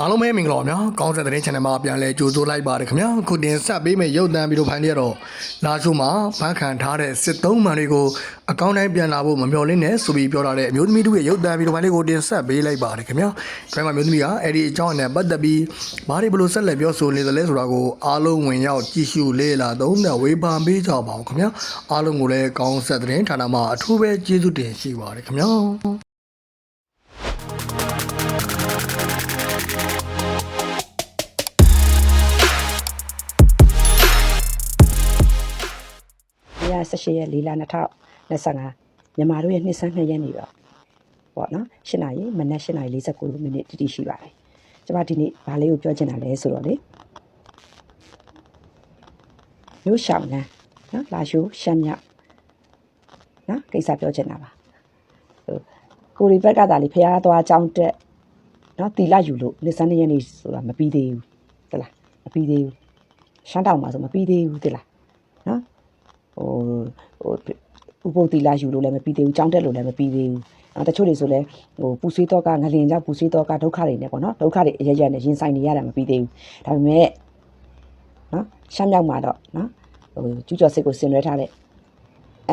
အားလုံးပဲမင်္ဂလာပါများကောင်းဆက်တဲ့ channel မှာပြန်လဲကြိုဆိုလိုက်ပါတယ်ခင်ဗျာခုတင်ဆက်ပေးမယ့်ရုပ်သံဗီဒီယိုဖိုင်တွေကတော့လာရှိုးမှာဖန်ခံထားတဲ့စစ်သုံးမှန်တွေကိုအကောင့်တိုင်းပြန်လာဖို့မမျှော်လင့်နဲ့ဆိုပြီးပြောထားတဲ့အမျိုးသမီးတို့ရဲ့ရုပ်သံဗီဒီယိုဖိုင်လေးကိုတင်ဆက်ပေးလိုက်ပါတယ်ခင်ဗျာဒီမှာမျိုးသမီးကအဲ့ဒီအကြောင်းနဲ့ပတ်သက်ပြီးဘာတွေဘယ်လိုဆက်လက်ပြောဆိုနေသလဲဆိုတာကိုအားလုံးဝင်ရောက်ကြည့်ရှုလေ့လာသုံးသပ်ဝေဖန်ပေးကြပါဦးခင်ဗျာအားလုံးကိုလည်းကောင်းဆက်တဲ့ဌာနမှာအထူးပဲကျေးဇူးတင်ရှိပါတယ်ခင်ဗျာ 18ရက်4လ2025မြန်မာတို့ရဲ့နှစ်ဆန်း2ရက်နေတော့ပေါ့နော်8နာရီမနက်8နာရီ49မိနစ်တိတိရှိပါတယ်ကျွန်မဒီနေ့ဘာလေးကိုပြောချင်တာလဲဆိုတော့လေမျိုးရှောင်းလန်းနော်လာရှိုးရှမ်းမြောက်နော်ကိစ္စပြောချင်တာပါဟိုကိုရီဘက်ကသာလေဖះသွားအကြောင်းတက်နော်တီလာယူလို့နှစ်ဆန်း2ရက်နေဆိုတာမပြီးသေးဘူးတလားမပြီးသေးဘူးရှမ်းတောင်မှာဆိုမပြီးသေးဘူးတလားနော် ဟိုဟိုဥပုပ်တီလာယူလို့လည်းမပြီးသေးဘူးကြောင်းတက်လို့လည်းမပြီးသေးဘူးအဲတချို့တွေဆိုလည်းဟိုပူဆွေးတော့ကငလင်ကြောင့်ပူဆွေးတော့ကဒုက္ခတွေနဲ့ပေါ့နော်ဒုက္ခတွေအရရနဲ့ရင်ဆိုင်နေရတာမပြီးသေးဘူးဒါပေမဲ့နော်ရှမ်းမြောက်မှာတော့နော်ဟိုကျူးကျော်စစ်ကိုဆင်နွှဲထားတဲ့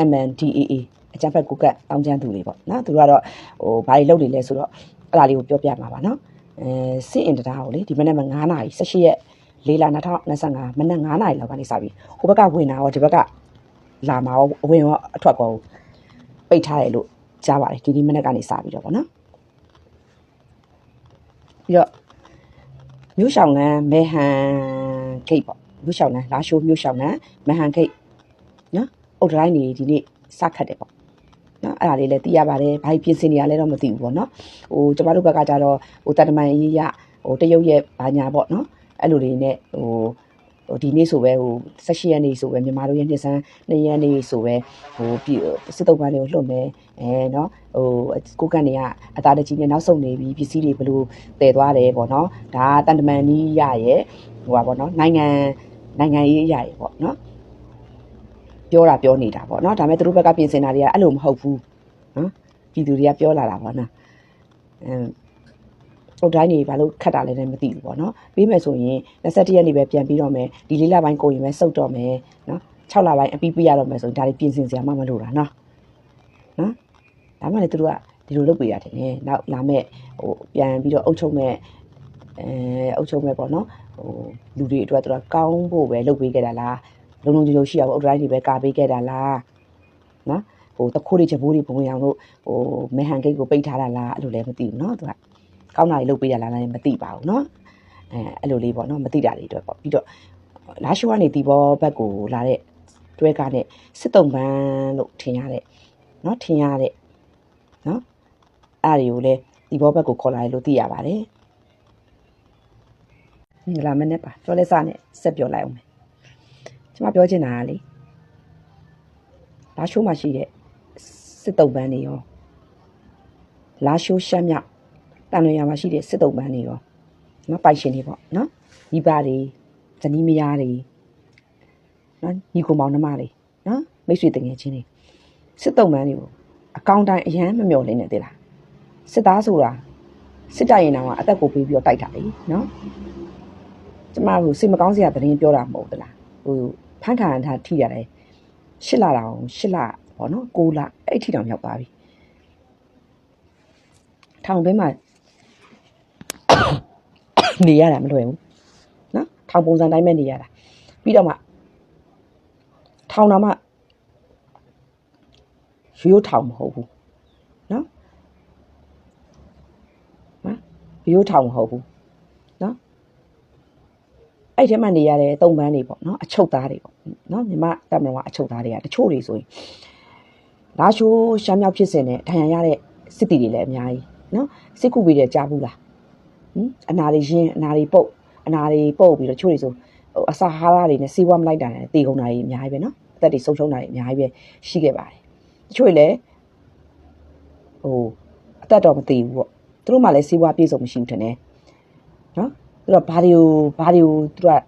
MNDAA အကြံဖက်ကုကတ်တောင်းကျမ်းသူတွေပေါ့နော်သူတို့ကတော့ဟိုဘာတွေလုပ်နေလဲဆိုတော့အဲ့ဒါလေးကိုပြောပြမှာပါနော်အဲစစ်အင်တရာကိုလေဒီမနေ့မှ9နာရီ18ရက်၄လ2025မနက်9နာရီလောက်ကနေစပြီးဟိုဘက်ကဝင်တာရောဒီဘက်က လာမှာရောအဝင်ရောအထွက်ကောပိတ်ထားတယ်လို့ကြားပါတယ်ဒီဒီမနေ့ကနေစပြီးတော့ဗောနော်ပြီးတော့မြို့ဆောင်လန်းမေဟန်ဂိတ်ပေါ့မြို့ဆောင်လန်းလာရှိုးမြို့ဆောင်လန်းမေဟန်ဂိတ်နော်အုတ်တိုင်းနေဒီနေ့စခတ်တယ်ပေါ့နော်အဲ့ဒါလေးလည်းသိရပါတယ်ဘာဖြစ်ပြင်ဆင်နေရလဲတော့မသိဘူးပေါ့နော်ဟိုကျမတို့ဘက်ကကြတော့ဟိုတတမန်ရေးရဟိုတရုတ်ရဲ့ဘာညာပေါ့နော်အဲ့လိုတွေနဲ့ဟိုဟို ဒီနေ့ဆိုပဲဟို16ရက်နေ့ဆိုပဲမြန်မာတို့ရဲ့နှစ်ဆန်း2ရက်နေ့ဆိုပဲဟိုစစ်တုပ်ပန်းတွေကိုလွှတ်မယ်အဲနော်ဟိုကိုကန့်တွေကအသားတကြီးနဲ့နောက်ဆုံးနေပြီးပစ္စည်းတွေဘလို့တည်သွားတယ်ပေါ့နော်ဒါတန်တမန်ကြီးရရဲ့ဟိုပါပေါ့နော်နိုင်ငံနိုင်ငံရေးရရဲ့ပေါ့နော်ပြောတာပြောနေတာပေါ့နော်ဒါပေမဲ့သူတို့ဘက်ကပြင်ဆင်တာတွေကအဲ့လိုမဟုတ်ဘူးနော်ပြည်သူတွေကပြောလာတာပေါ့နော်အဲ မ် ဟုတ်တိုင်းနေဘာလို့ခတ်တာလဲလည်းမသိဘူးပေါ့နော်ပြီးမယ်ဆိုရင်21ရက်နေ့ပဲပြန်ပြီးတော့မယ်ဒီလေးလပိုင်းကိုရင်ပဲစုတ်တော့မယ်နော်6လပိုင်းအပြီးပြရတော့မယ်ဆိုရင်ဒါတွေပြင်ဆင်စရာမှမလိုတာနော်နော်ဒါမှလည်းသူတို့ကဒီလိုလုပ်ပေးရတယ်ねနောက်လာမဲ့ဟိုပြန်ပြီးတော့အုပ်ချုပ်မဲ့အဲအုပ်ချုပ်မဲ့ပေါ့နော်ဟိုလူတွေအတွက်သူကကောင်းဖို့ပဲလုပ်ပေးခဲ့တာလားလုံလုံချုံချုံရှိအောင်အုတ်တိုင်းတွေပဲကာပေးခဲ့တာလားနော်ဟိုတခိုးတွေချက်ဘိုးတွေပုံအောင်လို့ဟိုမေဟန်ဂိတ်ကိုပိတ်ထားတာလားအဲ့လိုလည်းမသိဘူးเนาะသူက ကောင်းတာတွေလုပ်ပေးရလားလည်းမသိပါဘူးเนาะအဲအဲ့လိုလေးပေါ့เนาะမသိတာတွေအတွက်ပေါ့ပြီးတော့လာရှိုးကနေဒီဘောဘက်ကိုလာတဲ့တွဲကားနဲ့စစ်တုံပန်းလို့ထင်ရတဲ့เนาะထင်ရတဲ့เนาะအဲ့ဒီကိုလည်းဒီဘောဘက်ကိုခေါ်လာတယ်လို့သိရပါတယ်မင်္ဂလာမနေ့ပါပြောလဲစနဲ့ဆက်ပြောလိုက်အောင်မယ်ကျွန်မပြောချင်တာကလေလာရှိုးမှာရှိတဲ့စစ်တုံပန်းတွေရောလာရှိုးရှမ်းမြောက် တန်လွင်ရမှာရှိတဲ့စစ်တုံးပန်းတွေရောနော်ပိုင်ရှင်တွေပေါ့နော်ညီပါတွေဇနီးမယားတွေနော်ညီကောင်မောင်နှမတွေနော်မိတ်ဆွေတငယ်ချင်းတွေစစ်တုံးပန်းတွေကိုအကောင့်တိုင်းအရန်မမျော်လင့်နေသေးလားစစ်သားဆိုတာစစ်တပ်ရင်တော့အသက်ကိုပေးပြီးတော့တိုက်တာလေနော်ကျမတို့စိတ်မကောင်းစရာသတင်းပြောတာမဟုတ်သလားဟိုဖန်ခံထားထိရတယ်ရှစ်လတောင်ရှစ်လပေါ့နော်ကိုလအဲ့ထိတောင်ရောက်သွားပြီထောင်ထဲမှာ နေရတာမလွယ်ဘူးနော်ထောင်ပုံစံတိုင်းပဲနေရတာပြီးတော့မှထောင်တော့မှရိုးထောင်မဟုတ်ဘူးနော်နော်ရိုးထောင်မဟုတ်ဘူးနော်အဲ့ထဲမှာနေရတဲ့တုံပန်းတွေပေါ့နော်အချုပ်သားတွေပေါ့နော်မြမတမန်ကအချုပ်သားတွေကတချို့တွေဆိုရင်လာရှိုးရှမ်းမြောက်ဖြစ်စင်နဲ့ဒဏ်ရာရတဲ့စစ်တီတွေလည်းအများကြီးနော်စစ်ကူပေးတဲ့ကြားဘူးလားဟင် အနာတွေရင်းအနာတွေပုတ်အနာတွေပုတ်ပြီးတော့ချို့တွေဆိုဟိုအစာဟာရတွေနဲ့စေးဝါးမလိုက်တာနဲ့တေကုန်တာကြီးအများကြီးပဲနော်အသက်တွေဆုံးရှုံးတာကြီးအများကြီးပဲရှိခဲ့ပါတယ်တချို့တွေလည်းဟိုအသက်တော့မသေးဘူးပေါ့သူတို့မှလည်းစေးဝါးပြည့်စုံမရှိဘူးထင်တယ်နော်သူတို့ကဘာတွေကိုဘာတွေကိုသူတို့က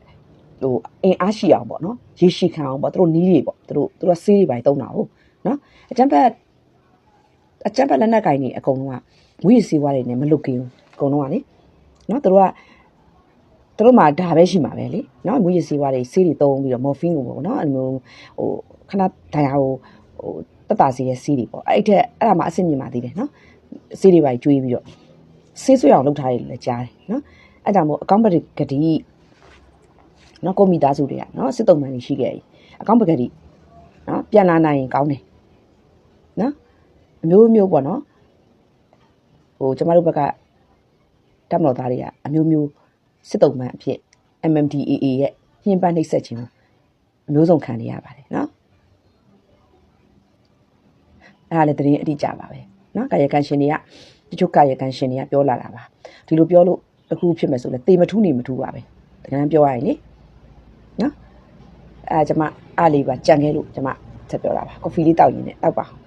ဟိုအင်အားရှိအောင်ပေါ့နော်ရေရှိခံအောင်ပေါ့သူတို့နီးတွေပေါ့သူတို့သူတို့ကဆေးတွေပိုင်းတုံးတာဟုတ်နော်အကျံပတ်အကျံပတ်လက်နက်ကင်နေအကုန်လုံးကဝိရစေးဝါးတွေနဲ့မလွတ်ကင်းဘူးအကုန်လုံးကလေ နော်သူတို့ကသူတို့မှာဒါပဲရှိမှာပဲလေနော်မူရစီဝါတွေဆေးတွေတုံးပြီးတော့မော်ဖင်းကိုပေါ့နော်အဲ့လိုမျိုးဟိုခဏဒဏ်ရာကိုဟိုတက်တာစီရဲ့ဆေးတွေပေါ့အဲ့ထက်အဲ့ဒါမှအဆင့်မြင့်ပါသေးတယ်နော်ဆေးတွေပါကျွေးပြီးတော့ဆေးဆွေအောင်လုပ်ထားရတယ်လည်းကြားတယ်နော်အဲ့ဒါမို့အကောင့်ပကတိနော်ကိုမိသားစုတွေကနော်စစ်တုံးမှန်ကြီးရှိခဲ့ပြီအကောင့်ပကတိနော်ပြန်လာနိုင်ရင်ကောင်းတယ်နော်အမျိုးမျိုးပေါ့နော်ဟိုကျမတို့ဘက်က တပ်မတော်သားတွေကအမျိုးမျိုးစစ်တုံးမှန်အဖြစ် MMDAA ရဲ့ညှဉ်းပန်းနှိပ်စက်ခြင်းကိုအမျိုးစုံခံနေရပါတယ်နော်အဲ့ဒါလည်းသတင်းအတိအကျပါပဲနော်ကာယကံရှင်တွေကတချို့ကာယကံရှင်တွေကပြောလာတာပါဒီလိုပြောလို့တစ်ခုဖြစ်မယ်ဆိုလဲတေမထူးနေမထူးပါပဲတကယ်ပြောရရင်လေနော်အဲ့ဒါကျမအားလေးပါကြံခဲ့လို့ကျမဆက်ပြောတာပါကော်ဖီလေးတောက်ရင်းနဲ့တောက်ပါအောင်